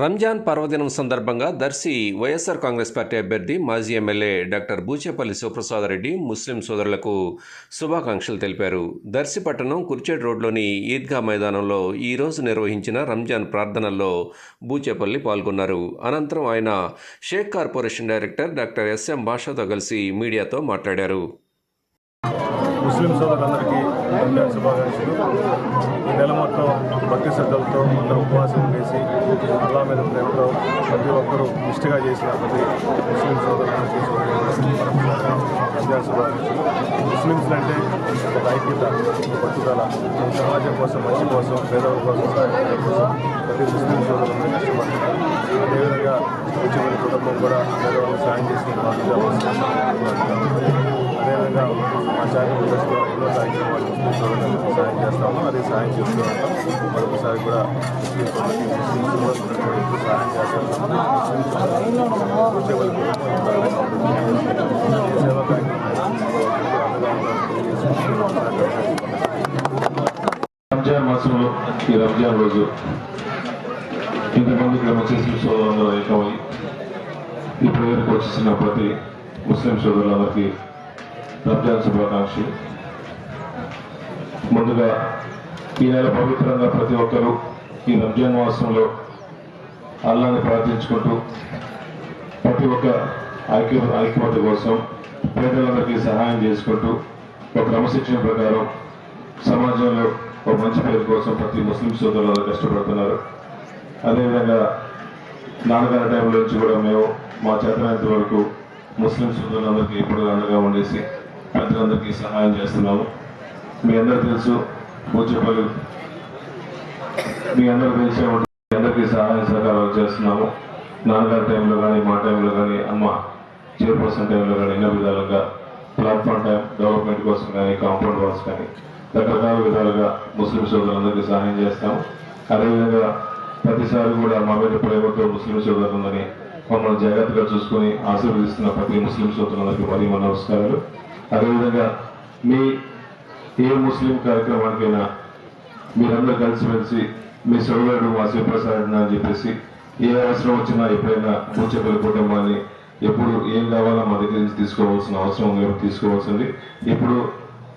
Ramzan పర్వదినం సందర్భంగా Darsi YSR Congress party అభ్యర్థి మాజీ MLA doctor Buchepalli Suprasada Reddy Reddy Muslim సోదరులకు శుభాకాంక్షలు తెలిపారు. దర్శి పట్టణం కుర్చేడ్ రోడ్లోని ఈద్గా మైదానంలో ఈరోజు నిర్వహించిన రంజాన్ ప్రార్థనల్లో బూచేపల్లి పాల్గొన్నారు. అనంతరం ఆయన Shaik corporation director doctor SM భాషతో కలిసి మీడియాతో మాట్లాడారు. ముస్లిం సోదరులందరికీ రంజాన్ శుభాకాంక్షలు. ఈ నెల మొత్తం భక్తి శ్రద్ధలతో అందరూ ఉపవాసం చేసి అల్లా మీద ప్రేమతో ప్రతి ఒక్కరూ నిష్ఠగా చేసిన ప్రతి ముస్లిం సోదరులందరికీ రంజాన్ శుభాకాంక్షలు. ముస్లిమ్స్ అంటే ఒక ఐక్యత పట్టుదల సమాజం కోసం మంచి కోసం పేదల కోసం సహాయం కోసం ప్రతి ముస్లిం సోదరులందరూ కష్టపడుతున్నారు అదేవిధంగా ఉద్యోగుల కుటుంబం కూడా పేదవాళ్ళకి సాయం చేసిన బాధ్యత మా చారిటబుల్ ట్రస్ట్ ఎన్నో కార్యక్రమాలు ముస్లిం సోదరులకు సాయం చేస్తాము అదే సాయం చేస్తూ ఉంటాం మరొకసారి కూడా ముస్లిం సోదరులకి ముస్లిం సోదరులకు ఎప్పుడు సహాయం చేస్తాము ముస్లిం సోదరులకు ఉద్యోగులకు ఈ సేవా కార్యక్రమాలు అండగా ఉండాలని రంజాన్ మాసంలో ఈ రంజాన్ రోజు ఇంతమంది ఇక్కడ ముస్లిం సోదరులందరూ ఏకమై ఈ ప్రేయర్కి వచ్చేసిన ప్రతి ముస్లిం సోదరులందరికీ రంజాన్ శుభాకాంక్షలు ముందుగా ఈ నెల పవిత్రంగా ప్రతి ఒక్కరూ ఈ రంజాన్ మాసంలో అల్లాన్ని ప్రార్థించుకుంటూ ప్రతి ఒక్క ఐక్య ఐక్యమత కోసం పేదలందరికీ సహాయం చేసుకుంటూ ఒక క్రమశిక్షణ ప్రకారం సమాజంలో ఒక మంచి పేరు కోసం ప్రతి ముస్లిం సోదరులు కష్టపడుతున్నారు. అదేవిధంగా నాన్నగారి టైంలో నుంచి కూడా మేము మా చేతనంత వరకు ముస్లిం సోదరులందరికీ ఎప్పుడు అండగా ఉండేసి పెద్దలందరికీ సహాయం చేస్తున్నాము. మీ అందరూ తెలుసు పూజపల్లి మీ అందరూ తెలిసే ఉంటుంది మీ అందరికీ సహాయ సహకారాలు చేస్తున్నాము. నాన్నగారి టైంలో కానీ మా టైంలో కానీ అమ్మ చైర్పర్సన్ టైంలో కానీ ఎన్నో విధాలుగా ప్లాట్ఫామ్ టైం డెవలప్మెంట్ కోసం కానీ కాంపౌండ్ వాల్స్ కానీ రకరకాల విధాలుగా ముస్లిం సోదరులందరికీ సహాయం చేస్తాము. అదేవిధంగా ప్రతిసారి కూడా మా మీద ప్రేమతో ముస్లిం సోదరులందరినీ మమ్మల్ని జాగ్రత్తగా చూసుకొని ఆశీర్వదిస్తున్న ప్రతి ముస్లిం సోదరులందరికీ మరీ మన నమస్కారాలు. అదేవిధంగా మీ ఏ ముస్లిం కార్యక్రమానికైనా మీరందరూ కలిసిమెలిసి మీ సోదరుడు మా శివప్రసాద్ అని చెప్పేసి ఏ అవసరం వచ్చినా ఎప్పుడైనా పూచపల్లి కుటుంబాన్ని ఎప్పుడు ఏం కావాలో మా దగ్గర నుంచి తీసుకోవాల్సిన అవసరం తీసుకోవాల్సింది. ఇప్పుడు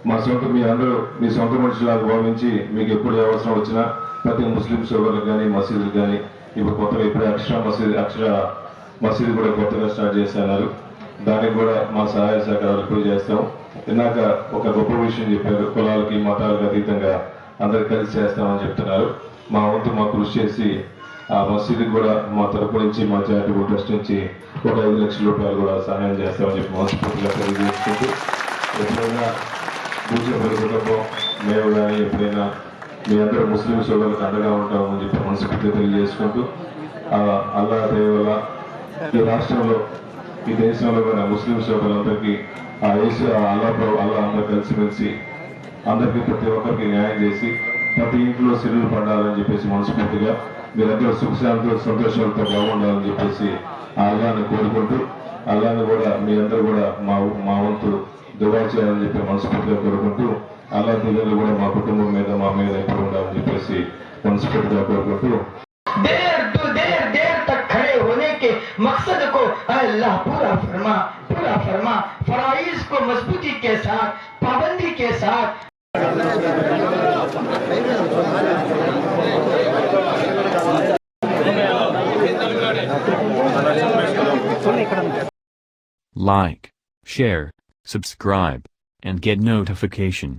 మా సొంత మీ అందరూ మీ సొంత మనుషులాగా భావించి మీకు ఎప్పుడు ఏ అవసరం వచ్చినా ప్రతి ముస్లిం సోదరులకు కానీ మసీదులకు కానీ ఇప్పుడు కొత్తగా ఇప్పుడే అక్షర మసీద్ అక్షర మసీదు కూడా కొత్తగా స్టార్ట్ చేశారు. దానికి కూడా మా సహాయ సహకారాలు ఎప్పుడు చేస్తాం. ఇందాక ఒక గొప్ప విషయం చెప్పారు కులాలకి మతాలకు అతీతంగా అందరు కలిసి చేస్తామని చెప్తున్నారు. మా వంతు మా కృషి చేసి ఆ మసీదుకి కూడా మా తరపు నుంచి మా చారిటబుల్ ట్రస్ట్ నుంచి ఒక ఐదు లక్షల రూపాయలు కూడా సహాయం చేస్తామని చెప్పి మనస్ఫూర్తిగా తెలియజేసుకుంటూ ఎప్పుడైనా పూజ కుటుంబం మేము కానీ ఎప్పుడైనా మీ అందరూ ముస్లిం సోదరులకు అండగా ఉంటామని చెప్పి మనస్ఫూర్తిగా తెలియజేసుకుంటూ అల్లా దేవల ఈ రాష్ట్రంలో ఈ దేశంలో కూడా ముస్లిం సోదరులందరికీ ఆ యేసు ఆ అల్లా ప్రభు అల్లా అందరూ కలిసిమెలిసి అందరికీ ప్రతి ఒక్కరికి న్యాయం చేసి ప్రతి ఇంట్లో సిరులు పడాలని చెప్పేసి మనస్ఫూర్తిగా మీరందరూ సుఖశాంతులు సంతోషాలతో బాగుండాలని చెప్పేసి ఆ అల్లాని కోరుకుంటూ అల్లాని కూడా మీ అందరూ కూడా మా మా వంతు దువా చేయాలని చెప్పి మనస్ఫూర్తిగా కోరుకుంటూ అల్లా పిల్లలు కూడా మా కుటుంబం మీద మా మీద ఎప్పుడు ఉండాలని చెప్పేసి మనస్ఫూర్తిగా కోరుకుంటూ. खड़े होने के मकसद को अल्लाह पूरा फरमा पूरा फरमा फराइज को मजबूती के साथ पाबंदी के साथ Like, share, subscribe, and get notification.